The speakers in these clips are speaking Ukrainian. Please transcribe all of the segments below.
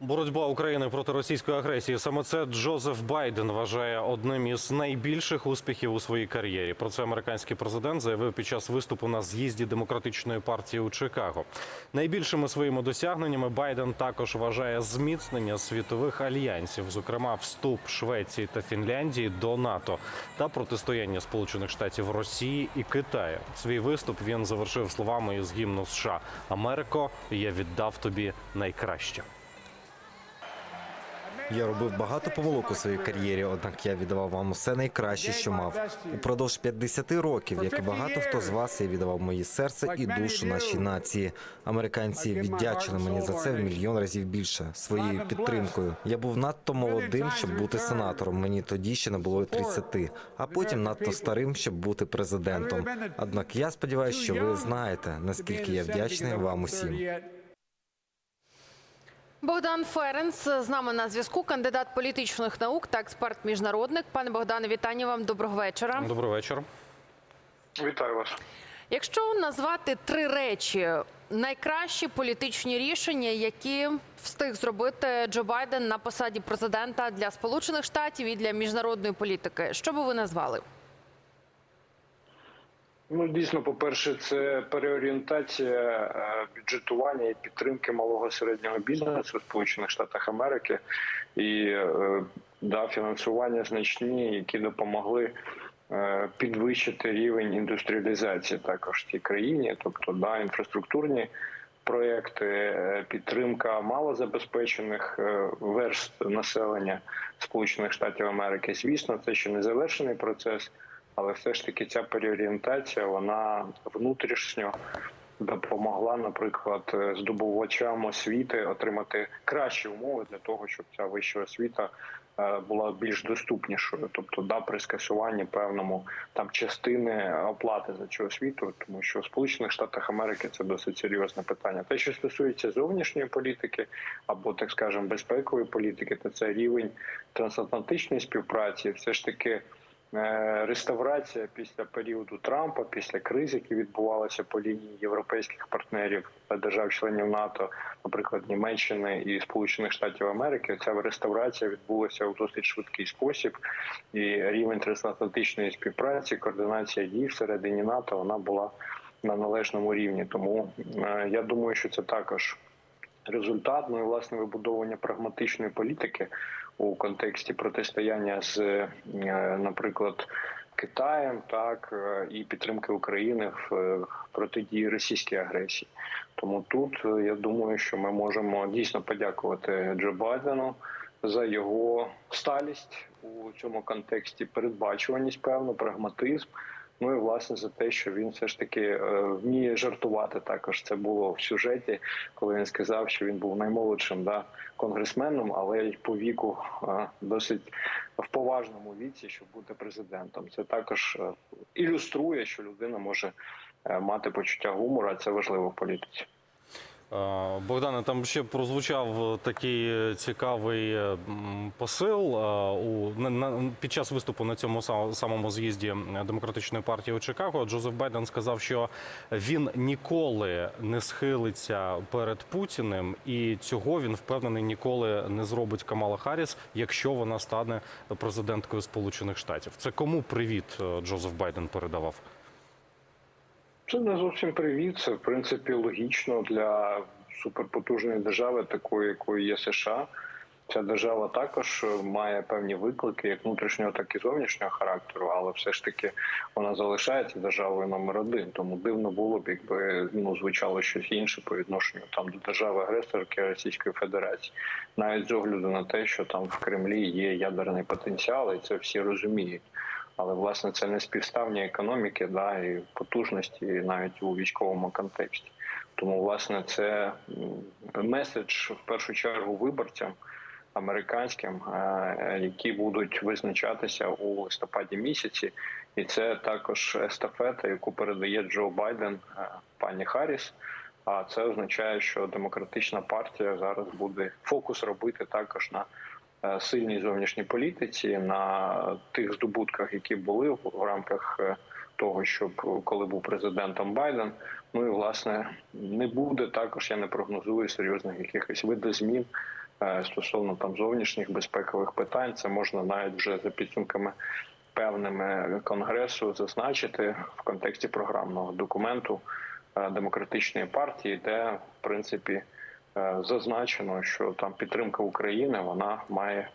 Боротьба України проти російської агресії саме це Джозеф Байден вважає одним із найбільших успіхів у своїй кар'єрі. Про це американський президент заявив під час виступу на з'їзді демократичної партії у Чикаго. Найбільшими своїми досягненнями Байден також вважає зміцнення світових альянсів, зокрема вступ Швеції та Фінляндії до НАТО та протистояння Сполучених Штатів Росії і Китаю. Свій виступ він завершив словами із гімну США Америко, я віддав тобі найкраще. Я робив багато помилок у своїй кар'єрі, однак я віддавав вам усе найкраще, що мав. Упродовж 50 років, як і багато хто з вас, я віддавав моє серце і душу нашій нації. Американці віддячили мені за це в мільйон разів більше своєю підтримкою. Я був надто молодим, щоб бути сенатором. Мені тоді ще не було й 30, а потім надто старим, щоб бути президентом. Однак я сподіваюся, що ви знаєте, наскільки я вдячний вам усім. Богдан Ференц з нами на зв'язку, кандидат політичних наук та експерт-міжнародник. Пане Богдане, вітання вам. Доброго вечора. Добрий вечір. Вітаю вас. Якщо назвати три речі найкращі політичні рішення, які встиг зробити Джо Байден на посаді президента для Сполучених Штатів і для міжнародної політики, що би ви назвали? Ну дійсно, по-перше, це переорієнтація е, бюджетування і підтримки малого середнього бізнесу в Сполучених Штатах Америки і е, да, фінансування значні, які допомогли е, підвищити рівень індустріалізації також в цій країні, тобто да, інфраструктурні проекти, підтримка малозабезпечених верст населення Сполучених Штатів Америки. Звісно, це ще не завершений процес. Але все ж таки ця переорієнтація вона внутрішньо допомогла, наприклад, здобувачам освіти отримати кращі умови для того, щоб ця вища освіта е, була більш доступнішою, тобто да при скасуванні певному там частини оплати за цю освіту, тому що в Сполучених Штатах Америки це досить серйозне питання. Те, що стосується зовнішньої політики або так скажемо безпекової політики, то це рівень трансатлантичної співпраці, все ж таки. Е, реставрація після періоду Трампа, після криз, які відбувалися по лінії європейських партнерів держав-членів НАТО, наприклад, Німеччини і Сполучених Штатів Америки. Ця реставрація відбулася у досить швидкий спосіб, і рівень трансатлантичної співпраці, координація дій всередині НАТО вона була на належному рівні. Тому е, я думаю, що це також результат. Ну і власне вибудовування прагматичної політики у контексті протистояння з, е, наприклад, Китаєм, так е, і підтримки України в е, протидії російській агресії. Тому тут я думаю, що ми можемо дійсно подякувати Джо Байдену за його сталість у цьому контексті, передбачуваність, певно, прагматизм. Ну і власне за те, що він все ж таки е, вміє жартувати. Також це було в сюжеті, коли він сказав, що він був наймолодшим да, конгресменом, але й по віку е, досить в поважному віці, щоб бути президентом. Це також е, ілюструє, що людина може мати почуття гумора. це важливо в політиці. Е, Богдане, там ще прозвучав такий цікавий е, посил е, у на, на під час виступу на цьому са- самому з'їзді демократичної партії у Чикаго. Джозеф Байден сказав, що він ніколи не схилиться перед Путіним, і цього він впевнений ніколи не зробить Камала Харріс, якщо вона стане президенткою Сполучених Штатів. Це кому привіт Джозеф Байден передавав? Це не зовсім привіт. Це в принципі логічно для суперпотужної держави, такої якою є США. Ця держава також має певні виклики, як внутрішнього, так і зовнішнього характеру, але все ж таки вона залишається державою номер один. Тому дивно було б, якби ну звучало щось інше по відношенню там до держави агресорки Російської Федерації, навіть з огляду на те, що там в Кремлі є ядерний потенціал, і це всі розуміють. Але власне це не співставні економіки, да і потужності навіть у військовому контексті. Тому власне це меседж в першу чергу виборцям американським, е, які будуть визначатися у листопаді місяці, і це також естафета, яку передає Джо Байден е, пані Харріс. А це означає, що демократична партія зараз буде фокус робити також на сильній зовнішній політиці, на тих здобутках, які були в рамках е, того, щоб коли був президентом Байден. Ну і власне не буде також. Я не прогнозую серйозних якихось видозмін е, стосовно там зовнішніх безпекових питань. Це можна навіть вже за підсумками певними конгресу зазначити в контексті програмного документу е, демократичної партії, де в принципі е, зазначено, що там підтримка України вона має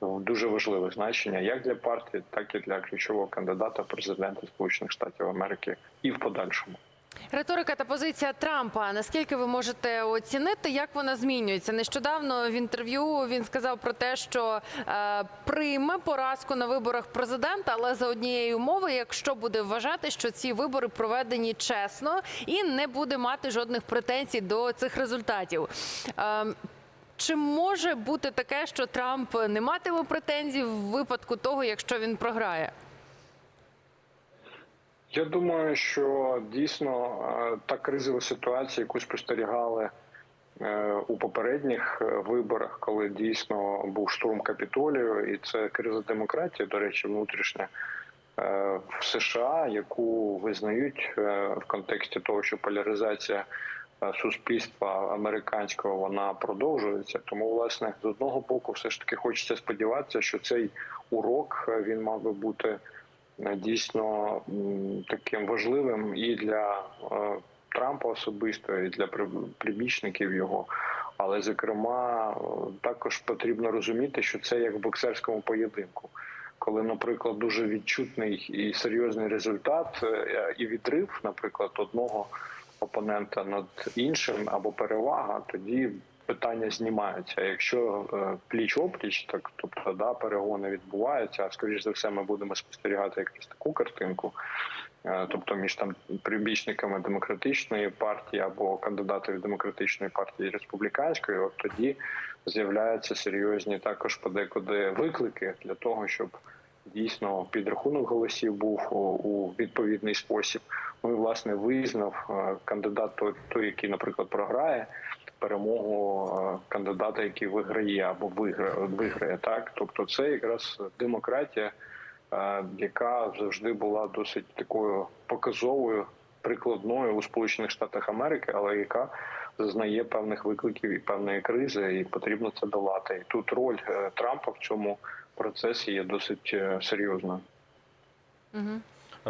ну, дуже важливе значення як для партії, так і для ключового кандидата президента Сполучених Штатів Америки і в подальшому. Риторика та позиція Трампа. Наскільки ви можете оцінити, як вона змінюється? Нещодавно в інтерв'ю він сказав про те, що е, прийме поразку на виборах президента, але за однієї умови, якщо буде вважати, що ці вибори проведені чесно і не буде мати жодних претензій до цих результатів. Е, чи може бути таке, що Трамп не матиме претензій в випадку того, якщо він програє? Я думаю, що дійсно е, та кризова ситуація, яку спостерігали е, у попередніх е, виборах, коли дійсно був штурм капітолію, і це криза демократії, до речі, внутрішня в США, яку визнають в контексті того, що поляризація суспільства американського вона продовжується. Тому, власне, з одного боку, все ж таки хочеться сподіватися, що цей урок він мав би бути дійсно таким важливим і для е, Трампа особисто, і для при- прибічників його. Але зокрема, е, також потрібно розуміти, що це як в боксерському поєдинку. Коли, наприклад, дуже відчутний і серйозний результат е, і відрив, наприклад, одного опонента над іншим або перевага, тоді питання знімаються. Якщо е, пліч опліч, так тобто да, перегони відбуваються, а скоріш за все, ми будемо спостерігати якусь таку картинку. е, Тобто між там прибічниками демократичної партії або кандидатів демократичної партії республіканської, от тоді з'являються серйозні також подекуди виклики для того, щоб дійсно підрахунок голосів був у, відповідний спосіб. Ну і власне визнав е, кандидат той, той, який, наприклад, програє перемогу е, кандидата, який виграє або виграє, виграє так. Тобто, це якраз демократія, е, яка завжди була досить такою показовою, прикладною у Сполучених Штатах Америки, але яка зазнає певних викликів і певної кризи, і потрібно це долати. І тут роль е, Трампа в цьому процесі є досить серйозною. Е,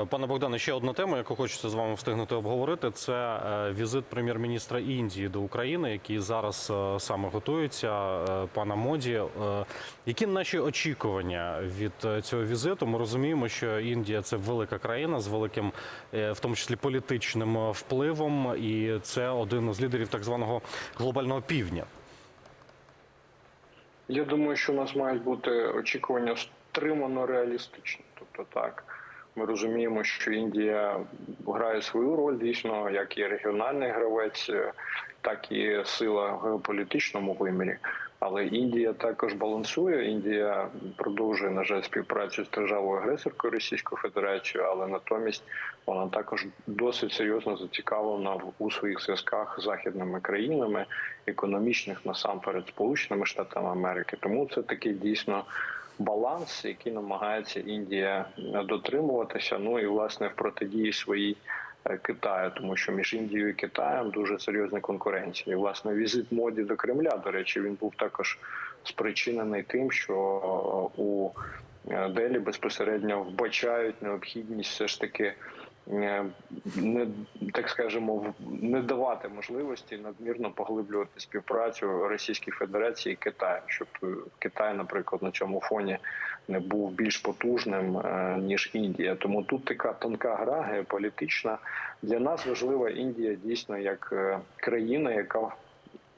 Пане Богдане, ще одна тема, яку хочеться з вами встигнути обговорити, це е, візит прем'єр-міністра Індії до України, який зараз е, саме готується, е, пана Моді. Е, Які наші очікування від е, цього візиту? Ми розуміємо, що Індія це велика країна з великим, е, в тому числі політичним е, впливом, і це один з лідерів так званого глобального півдня. Я думаю, що у нас мають бути очікування стримано реалістичні. Тобто, так ми розуміємо, що Індія грає свою роль дійсно, як і регіональний гравець, е, так і сила в геополітичному вимірі. Але Індія також балансує. Індія продовжує на жаль співпрацю з державою агресоркою Російською Федерацією, але натомість вона також досить серйозно зацікавлена у своїх зв'язках з західними країнами, економічних насамперед Сполученими Штатами Америки. Тому це такий дійсно баланс, який намагається Індія дотримуватися. Ну і власне в протидії своїй е, Китаю, тому що між Індією і Китаєм дуже серйозна конкуренція. І власне візит моді до Кремля, до речі, він був також спричинений тим, що е, у е, Делі безпосередньо вбачають необхідність все ж таки. Е, Не так скажемо, не давати можливості надмірно поглиблювати співпрацю Російської Федерації і Китаю, щоб Китай, наприклад, на цьому фоні не був більш потужним е, ніж Індія. Тому тут така тонка гра геополітична. Для нас важлива Індія дійсно як е, країна, яка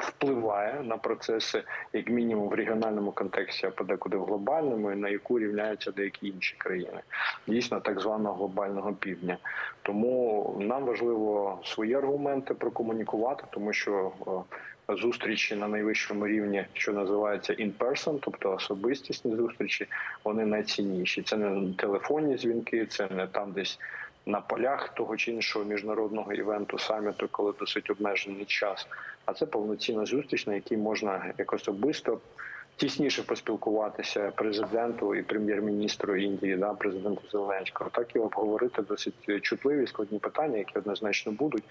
впливає на процеси, як мінімум в регіональному контексті, а подекуди в глобальному, і на яку рівняються деякі інші країни, дійсно так званого глобального півдня. Тому нам важливо свої аргументи прокомунікувати, тому що е, зустрічі на найвищому рівні, що називається in person, тобто особистісні зустрічі, вони найцінніші. Це не телефонні дзвінки, це не там десь. На полях того чи іншого міжнародного івенту саміту, коли досить обмежений час, а це повноцінна зустріч, на якій можна як особисто тісніше поспілкуватися президенту і прем'єр-міністру Індії, да, президенту Зеленського, так і обговорити досить чутливі складні питання, які однозначно будуть.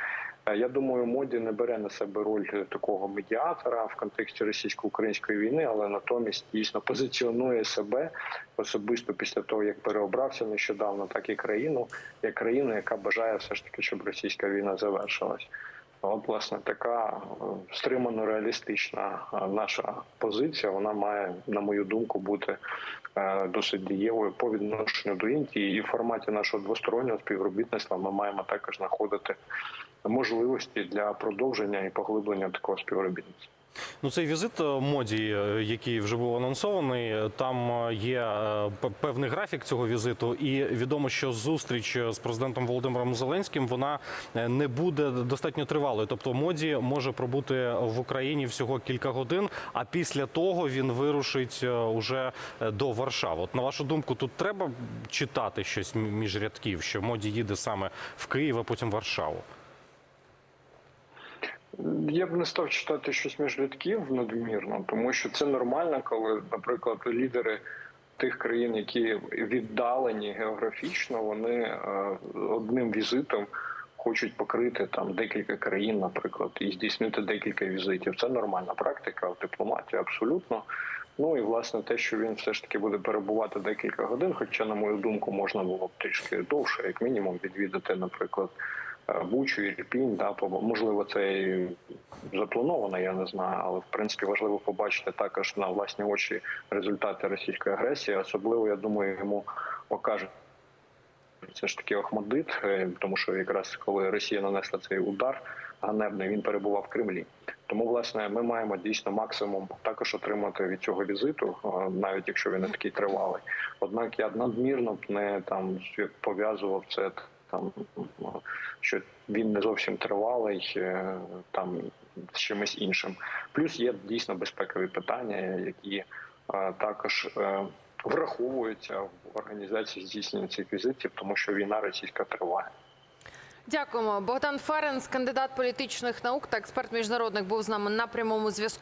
Е, Я думаю, моді не бере на себе роль такого медіатора в контексті російсько-української війни, але натомість дійсно позиціонує себе особисто після того, як переобрався нещодавно, так і країну, як країну, яка бажає все ж таки, щоб російська війна завершилась. От, власне, така е, стримано реалістична е, наша позиція. Вона має, на мою думку, бути е, досить дієвою по відношенню до Індії. І в форматі нашого двостороннього співробітництва ми маємо також знаходити можливості для продовження і поглиблення такого співробітництва. Ну, цей візит е, моді, е, який вже був анонсований, е, там є певний графік цього візиту, і відомо, що зустріч з президентом Володимиром Зеленським вона не буде достатньо тривалою. Тобто, моді може пробути в Україні всього кілька годин, а після того він вирушить уже до Варшави. От на вашу думку, тут треба читати щось між рядків, що моді їде саме в Київ, а потім Варшаву. Я б не став читати щось між рядків надмірно, тому що це нормально, коли, наприклад, лідери тих країн, які віддалені географічно, вони е, одним візитом хочуть покрити там декілька країн, наприклад, і здійснити декілька візитів. Це нормальна практика в дипломатії, абсолютно. Ну і власне те, що він все ж таки буде перебувати декілька годин, хоча, на мою думку, можна було б трішки довше, як мінімум, відвідати, наприклад. Бучу Ірпінь, да, можливо, це і заплановано, я не знаю, але в принципі важливо побачити також на власні очі результати російської агресії. Особливо, я думаю, йому покажуть це ж таки Охмадит, е, тому що якраз коли Росія нанесла цей удар ганебний, він перебував в Кремлі. Тому, власне, ми маємо дійсно максимум також отримати від цього візиту, е, навіть якщо він не такий тривалий. Однак я надмірно б не там пов'язував це там, що він не зовсім тривалий, е, там з чимось іншим. Плюс є дійсно безпекові питання, які е, також е, враховуються в організації здійснення цих візитів, тому що війна російська триває. Дякуємо. Богдан Ференс, кандидат політичних наук та експерт міжнародних, був з нами на прямому зв'язку.